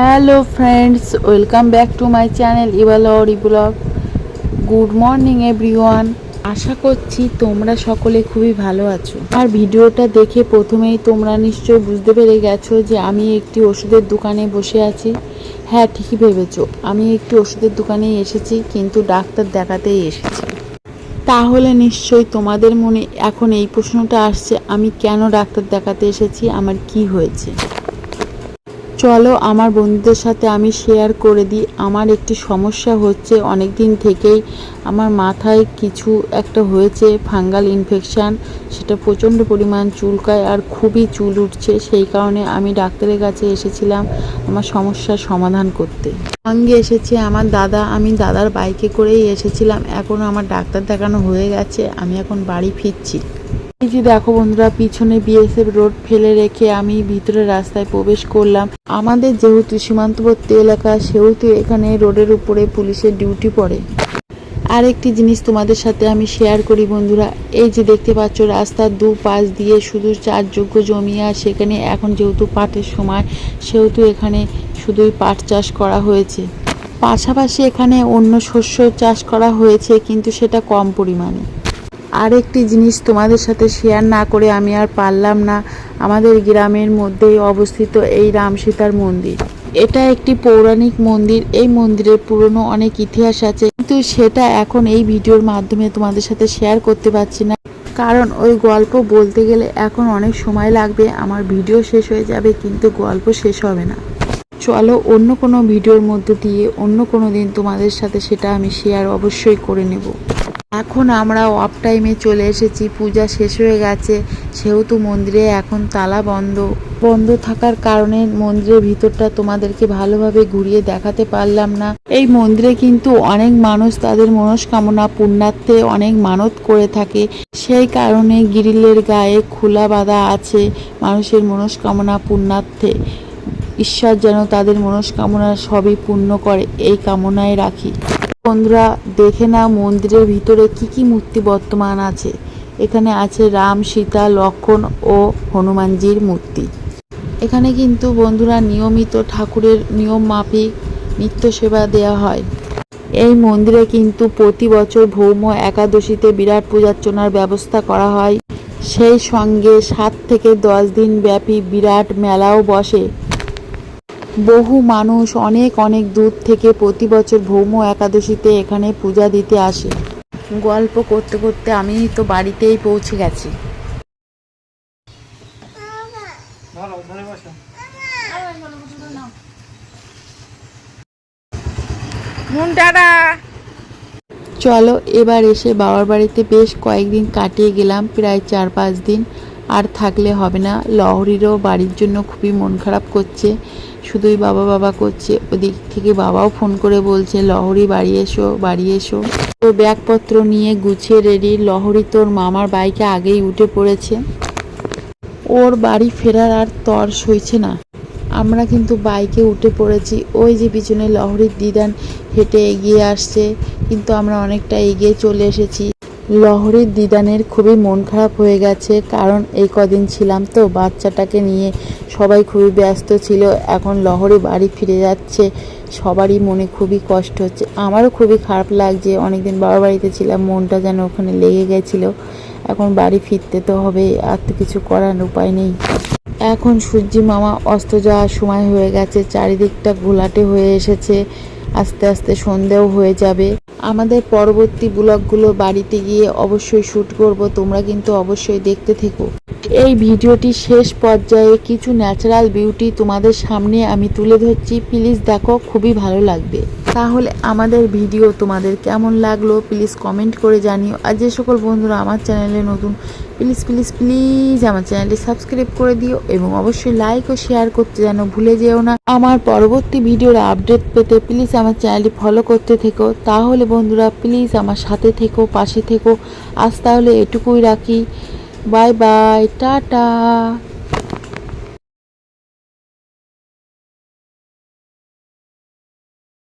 Hello friends, welcome back to my channel ইবালরি blog. Good morning everyone. আশা করছি তোমরা সকলে খুবই ভালো আছো। আর ভিডিওটা দেখে প্রথমেই তোমরা নিশ্চয়ই বুঝতে পেরে গেছো যে আমি একটি ওষুধের দোকানে বসে আছি। হ্যাঁ ঠিকই ভেবেছো। আমি একটি ওষুধের দোকানে এসেছি, কিন্তু ডাক্তার দেখাতেই এসেছি। তাহলে নিশ্চয়ই তোমাদের মনে এখন এই প্রশ্নটা আসছে, আমি কেন ডাক্তার দেখাতে এসেছি? আমার কি হয়েছে? চলো, আমার বন্ধুদের সাথে আমি শেয়ার করে দিই। আমার একটি সমস্যা হচ্ছে অনেক দিন থেকেই আমার মাথায় কিছু একটা হয়েছে, ফাঙ্গাল ইনফেকশান সেটা প্রচণ্ড পরিমাণ চুলকায় আর খুবই চুল উঠছে। সেই কারণে আমি ডাক্তারের কাছে এসেছিলাম আমার সমস্যার সমাধান করতে। সঙ্গে এসেছে আমার দাদা, আমি দাদার বাইকে করেই এসেছিলাম। এখন আমার ডাক্তার দেখানো হয়ে গেছে, আমি এখন বাড়ি ফিরছি। এই যে দেখো বন্ধুরা, পিছনে বিএসএফ রোড ফেলে রেখে আমি ভিতরে রাস্তায় প্রবেশ করলাম। আমাদের যেহেতু সীমান্তবর্তী এলাকা, সেহেতু এখানে রোডের উপরে পুলিশের ডিউটি পড়ে। আরেকটি জিনিস তোমাদের সাথে আমি শেয়ার করি বন্ধুরা, এই যে দেখতে পাচ্ছ রাস্তার দু পাশ দিয়ে শুধু চারযোগ্য জমি আর সেখানে এখন যেহেতু পাটের সময়, সেহেতু এখানে শুধুই পাট চাষ করা হয়েছে। পাশাপাশি এখানে অন্য শস্য চাষ করা হয়েছে, কিন্তু সেটা কম পরিমাণে। আরেকটি জিনিস তোমাদের সাথে শেয়ার না করে আমি আর পারলাম না। আমাদের গ্রামের মধ্যেই অবস্থিত এই রাম সীতার মন্দির। এটা একটি পৌরাণিক মন্দির। এই মন্দিরের পুরনো অনেক ইতিহাস আছে। কিন্তু সেটা এখন এই ভিডিওর মাধ্যমে তোমাদের সাথে শেয়ার করতে পারছি না। কারণ ওই গল্প বলতে গেলে এখন অনেক সময় লাগবে। আমার ভিডিও শেষ হয়ে যাবে, কিন্তু গল্প শেষ হবে না। চলো অন্য কোনো ভিডিওর মধ্য দিয়ে অন্য কোনো দিন তোমাদের সাথে সেটা আমি শেয়ার অবশ্যই করে নেব। এখন আমরা অফ টাইমে চলে এসেছি, পূজা শেষ হয়ে গেছে, সেহেতু মন্দিরে এখন তালা বন্ধ। বন্ধ থাকার কারণে মন্দিরের ভিতরটা তোমাদেরকে ভালোভাবে ঘুরিয়ে দেখাতে পারলাম না। এই মন্দিরে কিন্তু অনেক মানুষ তাদের মনস্কামনা পূর্ণার্থে অনেক মানত করে থাকে। সেই কারণে গ্রিলের গায়ে খোলা বাঁধা আছে মানুষের মনস্কামনা পূর্ণার্থে। ঈশ্বর যেন তাদের মনস্কামনা সবই পূর্ণ করে, এই কামনায় রাখি। বন্ধুরা, দেখে না মন্দিরের ভিতরে কি কি মূর্তি বর্তমান আছে। এখানে আছে রাম, সীতা লক্ষণ ও হনুমানজির মূর্তি। এখানে কিন্তু বন্ধুরা নিয়মিত ঠাকুরের নিয়ম মাফিক নিত্য সেবা দেওয়া হয়। এই মন্দিরে কিন্তু প্রতি বছর ভৌম একাদশীতে বিরাট পূজার্চনার ব্যবস্থা করা হয়। সেই সঙ্গে সাত থেকে দশ দিন ব্যাপী বিরাট মেলাও বসে। বহু মানুষ অনেক অনেক দূর থেকে প্রতি বছর ভৌম একাদশীতে এখানে পূজা দিতে আসে। গল্প করতে করতে আমি তো বাড়িতেই পৌঁছে গেছি। চলো এবার এসে বাবার বাড়িতে বেশ কয়েকদিন কাটিয়ে গেলাম প্রায় চার পাঁচ দিন। আর থাকলে হবে না। লহরিরও বাড়ির জন্য খুবই মন খারাপ করছে। শুধুই বাবা বাবা করছে। ওদিক থেকে বাবাও ফোন করে বলছে, লহরি, বাড়ি এসো বাড়ি এসো। তো ব্যাগপত্র নিয়ে গুছিয়ে রেডি। লহরি তোর মামার বাইকে আগেই উঠে পড়েছে। ওর বাড়ি ফেরার আর তর সইছে না। আমরা কিন্তু বাইকে উঠে পড়েছি। ওই যে পিছনে লহরির দিদান হেঁটে এগিয়ে আসছে। কিন্তু আমরা অনেকটা এগিয়ে চলে এসেছি। লহরির দিদানের খুবই মন খারাপ হয়ে গেছে, কারণ এই কদিন ছিলাম তো, বাচ্চাটাকে নিয়ে সবাই খুবই ব্যস্ত ছিল, এখন লহরি বাড়ি ফিরে যাচ্ছে, সবারই মনে খুবই কষ্ট হচ্ছে। আমারও খুবই খারাপ লাগছে, অনেকদিন বাবার বাড়িতে ছিলাম, মনটা যেন ওখানে লেগে গেছিল। এখন বাড়ি ফিরতে তো হবে, আর তো কিছু করার উপায় নেই। এখন সূর্যি মামা অস্ত যাওয়ার সময় হয়ে গেছে, চারিদিকটা ঘোলাটে হয়ে এসেছে, আস্তে আস্তে সন্ধেও হয়ে যাবে। আমাদের পরবর্তী ব্লগগুলো বাড়িতে গিয়ে অবশ্যই শ্যুট করব, তোমরা কিন্তু অবশ্যই দেখতে থেকো। এই ভিডিওটি শেষ পর্যায়ে কিছু ন্যাচারাল বিউটি তোমাদের সামনে আমি তুলে ধরছি। প্লিজ দেখো, খুবই ভালো লাগবে। তাহলে আমাদের ভিডিও তোমাদের কেমন লাগল? প্লিজ কমেন্ট করে জানিও। আর যে সকল বন্ধুরা আমার চ্যানেলে নতুন প্লিজ প্লিজ প্লিজ আমার চ্যানেলটি সাবস্ক্রাইব করে দিও এবং অবশ্যই লাইক ও শেয়ার করতে যেন ভুলে যেও না। আমার পরবর্তী ভিডিওর আপডেট পেতে প্লিজ আমার চ্যানেলটি ফলো করতে থেকো। তাহলে বন্ধুরা প্লিজ আমার সাথে থেকো, পাশে থেকো। আজ তাহলে এটুকুই রাখি। Bye bye tata.